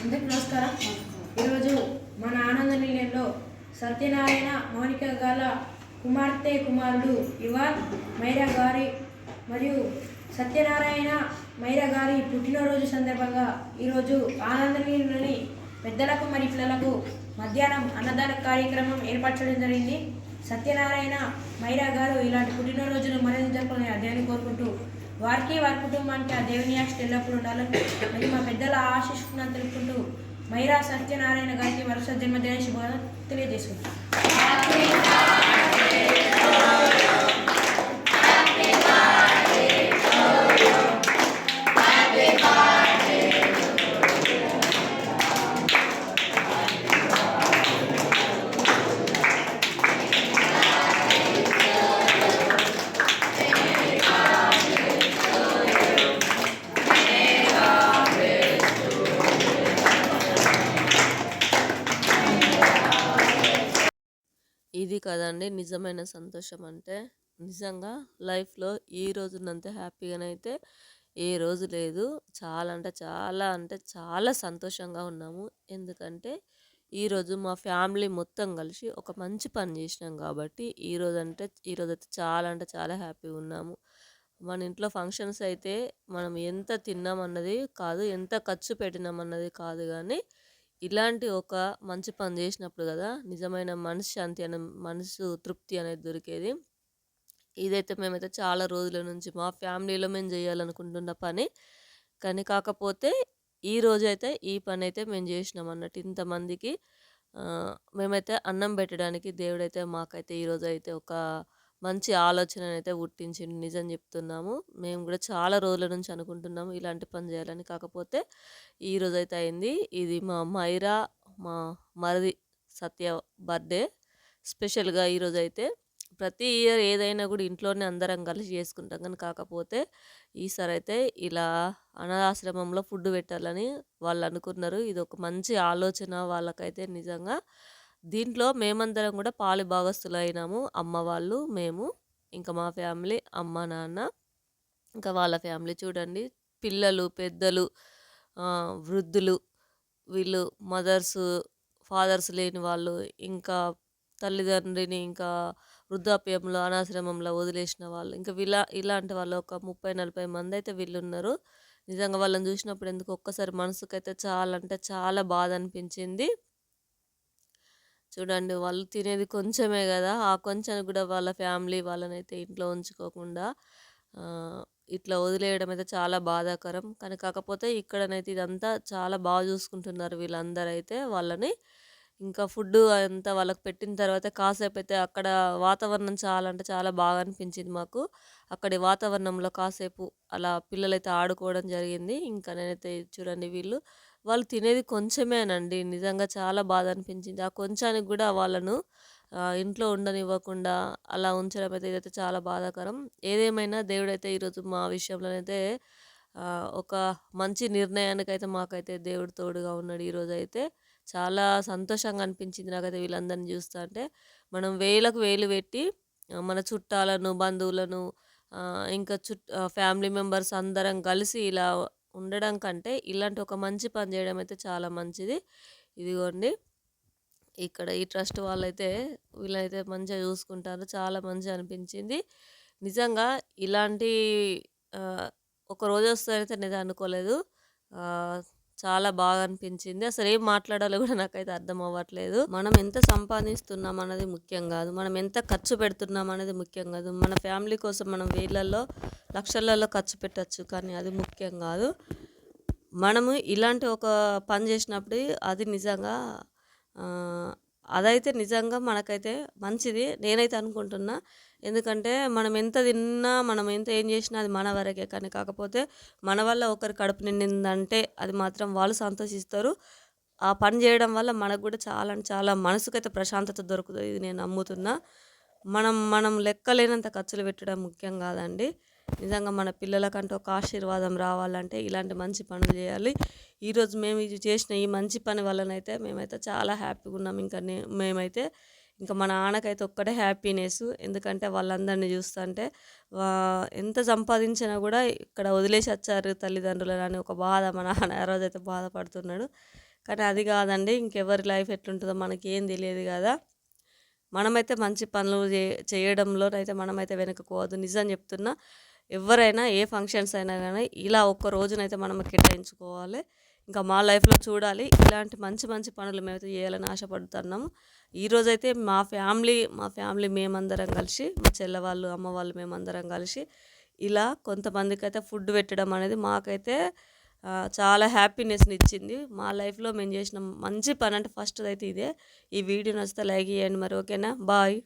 అందరికీ నమస్కారం. ఈరోజు మన ఆనంద నిలయంలో సత్యనారాయణ మౌనిక గల కుమార్తె కుమారుడు యువన్ మైరా గారి మరియు సత్యనారాయణ మైరా గారి పుట్టినరోజు సందర్భంగా ఈరోజు ఆనంద నిలయంలోని పెద్దలకు మరియు పిల్లలకు మధ్యాహ్నం అన్నదాన కార్యక్రమం ఏర్పరచడం జరిగింది. సత్యనారాయణ మైరా గారు ఇలాంటి పుట్టినరోజును మరింత జరుపుకునే అధ్యాయాన్ని కోరుకుంటూ వారికి వారి కుటుంబానికి ఆ దేవుని ఆశ ఎల్లప్పుడూ ఉండాలని మరియు మా పెద్దల ఆశిస్తున్నాను తెలుపుకుంటూ మైరా సత్యనారాయణ గారికి వరుస జన్మదిన శుభాలు తెలియజేసుకుంటాం ఇది కదండి. నిజమైన సంతోషం అంటే నిజంగా లైఫ్లో ఈ రోజునంత హ్యాపీగానైతే ఏ రోజు లేదు. చాలా అంటే చాలా అంటే చాలా సంతోషంగా ఉన్నాము. ఎందుకంటే ఈరోజు మా ఫ్యామిలీ మొత్తం కలిసి ఒక మంచి పని చేసినాం కాబట్టి ఈరోజు అంటే ఈరోజు అయితే చాలా అంటే చాలా హ్యాపీగా ఉన్నాము. మన ఇంట్లో ఫంక్షన్స్ అయితే మనం ఎంత తిన్నామన్నది కాదు ఎంత ఖర్చు పెట్టినామన్నది కాదు కానీ ఇలాంటి ఒక మంచి పని చేసినప్పుడు కదా నిజమైన మనశ్శాంతి అనే మనసు తృప్తి అనేది దొరికేది. ఇదైతే మేమైతే చాలా రోజుల నుంచి మా ఫ్యామిలీలో మేము చేయాలనుకుంటున్న పని. కానీ కాకపోతే ఈ రోజు అయితే ఈ పని అయితే మేము చేసినాం అన్నట్టు ఇంతమందికి మేమైతే అన్నం పెట్టడానికి దేవుడైతే మాకైతే ఈరోజు అయితే ఒక మంచి ఆలోచన అయితే పుట్టించిండు. నిజం చెప్తున్నాము. మేము కూడా చాలా రోజుల నుంచి అనుకుంటున్నాము ఇలాంటి పని చేయాలని. కాకపోతే ఈ రోజైతే అయితే అయింది. ఇది మా మైరా మా మరిది సత్య బర్త్డే స్పెషల్గా ఈరోజు అయితే ప్రతి ఇయర్ ఏదైనా కూడా ఇంట్లోనే అందరం కలిసి చేసుకుంటాం కానీ కాకపోతే ఈసారి అయితే ఇలా అనాథాశ్రమంలో ఫుడ్ పెట్టాలని వాళ్ళు అనుకున్నారు. ఇది ఒక మంచి ఆలోచన వాళ్ళకైతే నిజంగా. దీంట్లో మేమందరం కూడా పాలు భాగస్తులు అయినాము అమ్మ వాళ్ళు మేము ఇంకా మా ఫ్యామిలీ అమ్మ నాన్న ఇంకా వాళ్ళ ఫ్యామిలీ చూడండి. పిల్లలు పెద్దలు వృద్ధులు వీళ్ళు మదర్స్ ఫాదర్స్ లేని వాళ్ళు ఇంకా తల్లిదండ్రిని ఇంకా వృద్ధాప్యంలో అనాశ్రమంలో వదిలేసిన వాళ్ళు ఇంకా వీళ్ళ ఇలాంటి వాళ్ళు ఒక ముప్పై నలభై మంది అయితే వీళ్ళు ఉన్నారు నిజంగా వాళ్ళని చూసినప్పుడు ఎందుకు ఒక్కసారి మనసుకైతే చాలా అంటే చాలా బాధ అనిపించింది. చూడండి వాళ్ళు తినేది కొంచెమే కదా. ఆ కొంచెం కూడా వాళ్ళ ఫ్యామిలీ వాళ్ళనైతే ఇంట్లో ఉంచుకోకుండా ఇట్లా వదిలేయడం అయితే చాలా బాధాకరం. కానీ కాకపోతే ఇక్కడనైతే ఇదంతా చాలా బాగా చూసుకుంటున్నారు వీళ్ళందరూ అయితే వాళ్ళని. ఇంకా ఫుడ్ అంతా వాళ్ళకి పెట్టిన తర్వాత కాసేపు అయితే అక్కడ వాతావరణం చాలా అంటే చాలా బాగా అనిపించింది మాకు. అక్కడి వాతావరణంలో కాసేపు అలా పిల్లలైతే ఆడుకోవడం జరిగింది. ఇంకా నేనైతే చూడండి వీళ్ళు వాళ్ళు తినేది కొంచెమేనండి. నిజంగా చాలా బాధ అనిపించింది ఆ కొంచానికి కూడా వాళ్ళను ఇంట్లో ఉండనివ్వకుండా అలా ఉంచడం అయితే ఇదైతే చాలా బాధాకరం. ఏదేమైనా దేవుడైతే ఈరోజు మా విషయంలోనైతే ఒక మంచి నిర్ణయానికైతే మాకైతే దేవుడు తోడుగా ఉన్నాడు ఈరోజు అయితే చాలా సంతోషంగా అనిపించింది నాకైతే వీళ్ళందరిని చూస్తా అంటే. మనం వేలకు వేలు పెట్టి మన చుట్టాలను బంధువులను ఇంకా చుట్ ఫ్యామిలీ మెంబర్స్ అందరం కలిసి ఇలా ఉండడం కంటే ఇలాంటి ఒక మంచి పని చేయడం అయితే చాలా మంచిది. ఇదిగోండి. ఇక్కడ ఈ ట్రస్ట్ వాళ్ళైతే వీళ్ళైతే మంచిగా చూసుకుంటారు. చాలా మంచిగా అనిపించింది. నిజంగా ఇలాంటి ఒక రోజు వస్తారైతే నేను అనుకోలేదు. చాలా బాగా అనిపించింది అసలు ఏం మాట్లాడాలో కూడా నాకైతే అర్థం అవ్వట్లేదు. మనం ఎంత సంపాదిస్తున్నాం అన్నది ముఖ్యం కాదు. మనం ఎంత ఖర్చు పెడుతున్నాం అనేది ముఖ్యం కాదు. మన ఫ్యామిలీ కోసం మనం వేలల్లో లక్షలలో ఖర్చు పెట్టచ్చు. కానీ అది ముఖ్యం కాదు. మనము ఇలాంటి ఒక పని చేసినప్పుడు అది నిజంగా అదైతే నిజంగా మనకైతే మంచిది. నేనైతే అనుకుంటున్నా ఎందుకంటే మనం ఎంత తిన్నా మనం ఎంత ఏం చేసినా అది మన వరకే. కానీ కాకపోతే మన వల్ల ఒకరి కడుపు నిండిందంటే అది మాత్రం వాళ్ళు సంతోషిస్తారు. ఆ పని చేయడం వల్ల మనకు కూడా చాలా అంటే చాలా మనసుకైతే ప్రశాంతత దొరుకుతుంది. ఇది నేను నమ్ముతున్నా. మనం మనం లెక్కలేనంత ఖర్చులు పెట్టడం ముఖ్యం కాదండి. నిజంగా మన పిల్లలకంటూ ఒక ఆశీర్వాదం రావాలంటే ఇలాంటి మంచి పనులు చేయాలి. ఈరోజు మేము ఇది చేసిన ఈ మంచి పని వల్లనైతే మేమైతే చాలా హ్యాపీగా ఉన్నాం. ఇంకా మేమైతే ఇంకా మా నాన్నకైతే ఒక్కటే హ్యాపీనెస్ ఎందుకంటే వాళ్ళందరినీ చూస్తుంటే వా- ఎంత సంపాదించినా కూడా ఇక్కడ వదిలేసి వచ్చారు తల్లిదండ్రులని అని ఒక బాధ మా నాన్న ఆ రోజైతే బాధపడుతున్నాడు. కానీ అది కాదండి ఇంకెవరి లైఫ్ ఎట్లుంటుందో మనకి ఏం తెలియదు కదా. మనమైతే మంచి పనులు చే చేయడంలో అయితే మనమైతే వెనకపోవద్దు నిజం చెప్తున్నా ఎవరైనా ఏ ఫంక్షన్స్ అయినా కానీ ఇలా ఒక్క రోజునైతే మనం కేటాయించుకోవాలి. ఇంకా మా లైఫ్లో చూడాలి. ఇలాంటి మంచి మంచి పనులు మేమైతే చేయాలని ఆశపడుతున్నాము ఈరోజైతే మా ఫ్యామిలీ మా ఫ్యామిలీ మేమందరం కలిసి మా చెల్లవాళ్ళు అమ్మ వాళ్ళు మేమందరం కలిసి ఇలా కొంతమందికి అయితే ఫుడ్ పెట్టడం అనేది మాకైతే చాలా హ్యాపీనెస్ని ఇచ్చింది. మా లైఫ్లో మేము చేసిన మంచి పని అంటే ఫస్ట్ అయితే ఇదే. ఈ వీడియో నచ్చితే లైక్ చేయండి మరి ఓకేనా? బాయ్.